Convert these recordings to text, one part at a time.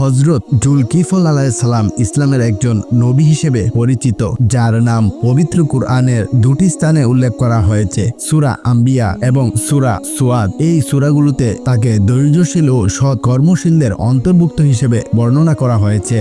হজরত জুলকিফল সালাম ইসলামের একজন নবী হিসেবে পরিচিত, যার নাম পবিত্র কুরআনের দুটি স্থানে উল্লেখ করা হয়েছে, সুরা আম্বিয়া এবং সুরা সুয়াদ। এই সুরাগুলোতে তাকে ধৈর্যশীল ও সৎ কর্মশীলদের অন্তর্ভুক্ত হিসেবে বর্ণনা করা হয়েছে।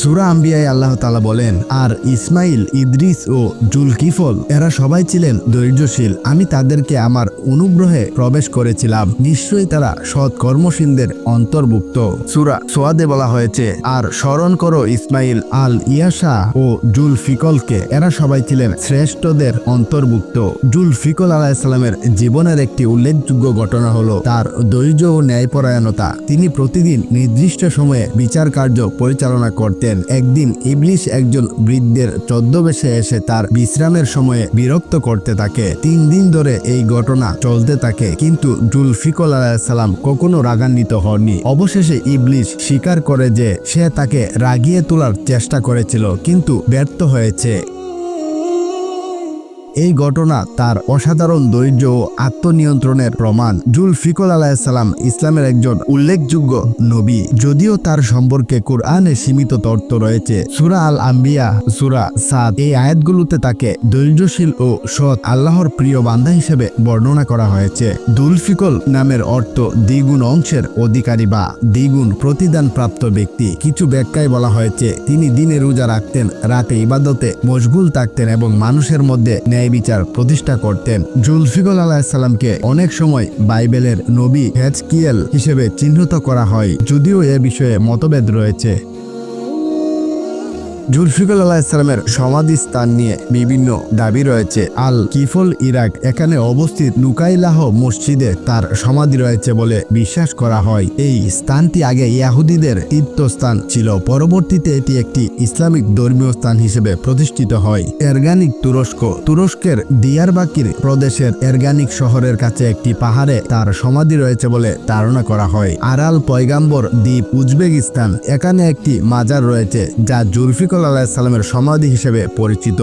সুরা আম্বিয়ায় আল্লাহ তালা বলেন, আর ইসমাইল ইদ্রিস ও জুলকিফল, এরা সবাই ছিলেন ধৈর্যশীল। আমি তাদেরকে আমার অনুগ্রহে প্রবেশ করেছিলাম। নিশ্চয়ই তারা সৎ কর্মশীলদের অন্তর্ভুক্ত। সুরা সোয়াদে বলা হয়েছে, আর স্মরণ করো ইসমাইল আল ইয়াসা ও জুলফিকলকে, এরা সবাই ছিলেন শ্রেষ্ঠদের অন্তর্ভুক্ত। জুলফিকল আলাহিসাল্লামের জীবনের একটি উল্লেখযোগ্য ঘটনা হলো তার ধৈর্য ও ন্যায়পরায়ণতা। তিনি প্রতিদিন নির্দিষ্ট সময়ে বিচার কার্য পরিচালনা করতেন। একদিন ইবলিশ একজন বৃদ্ধের চোদ্দবেশে এসে তার বিশ্রামের সময়ে বিরক্ত করতে থাকে। তিন দিন ধরে এই ঘটনা চলতে থাকে, কিন্তু জুলফিকল আলাহিসাল্লাম কখনো রাগান্বিত হননি। অবশেষে ইবলিশ স্বীকার করে যে সে তাকে রাগিয়ে তোলার চেষ্টা করেছিল, কিন্তু ব্যর্থ হয়েছে। এই ঘটনা তার অসাধারণ ধৈর্য ও আত্মনিয়ন্ত্রণের প্রমাণ। জুলফিকল আলাহিসাল্লাম ইসলামের একজন উল্লেখযোগ্য নবী, যদিও তার সম্পর্কে কোরআনে সীমিত তথ্য রয়েছে। সুরা আল আম্বিয়া সুরা সাদ, এই আয়াতগুলোতে তাকে ধৈর্যশীল ও সৎ আল্লাহর প্রিয় বান্দা হিসেবে বর্ণনা করা হয়েছে। দুলফিকল নামের অর্থ দ্বিগুণ অংশের অধিকারী বা দ্বিগুণ প্রতিদান প্রাপ্ত ব্যক্তি। কিছু ব্যাখ্যায় বলা হয়েছে, তিনি দিনে রোজা রাখতেন, রাতে ইবাদতে মশগুল থাকতেন এবং মানুষের মধ্যে ন্যায় বিচার প্রতিষ্ঠা করতেন। জুলফিকল আলাহিসাল্লামকে অনেক সময় বাইবেলের নবী হেজকিয়েল হিসেবে চিহ্নিত করা হয়, যদিও এ বিষয়ে মতভেদ রয়েছে। জুলফিকুল আলাহিসাল্লামের সমাধি স্থান নিয়ে বিভিন্ন দাবি রয়েছে। আল কিফল ইরাক, এখানে অবস্থিত নুকাইলাহ মসজিদে তার সমাধি রয়েছে বলে বিশ্বাস করা হয়। এই স্থানটি আগে ইয়াহুদিদের তীর্থস্থান ছিল, পরবর্তীতে এটি একটি ইসলামিক ধর্মীয় স্থান হিসেবে প্রতিষ্ঠিত হয়। এরগানিক তুরস্ক, তুরস্কের দিয়ারবাকির প্রদেশের এরগানিক শহরের কাছে একটি পাহাড়ে তার সমাধি রয়েছে বলে ধারণা করা হয়। আরাল পয়গাম্বর দ্বীপ উজবেকিস্তান, এখানে একটি মাজার রয়েছে যা জুলফিকুল আলাহিসাল্লামের সমাধি হিসেবে পরিচিত।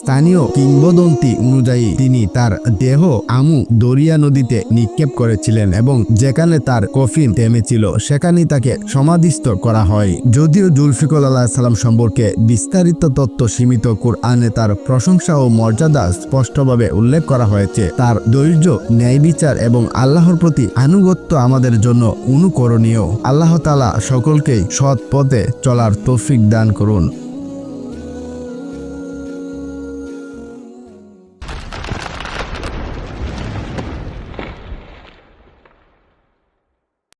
স্থানীয় কিংবদন্তি অনুযায়ী তিনি তার দেহ আমু দরিয়া নদীতে নিক্ষেপ করেছিলেন এবং যেখানে তার কফিন থেমেছিল, সেখানেই তাকে সমাধিস্থ করা হয়। যদিও জুলফিকুল আল্লাহ সাল্লাম সম্পর্কে বিস্তারিত তথ্য সীমিত, কোরআনে তার প্রশংসা ও মর্যাদা স্পষ্টভাবে উল্লেখ করা হয়েছে। তার ধৈর্য, ন্যায় বিচার এবং আল্লাহর প্রতি আনুগত্য আমাদের জন্য অনুকরণীয়। আল্লাহ তালা সকলকেই সৎ পথে চলার তৌফিক দান করুন।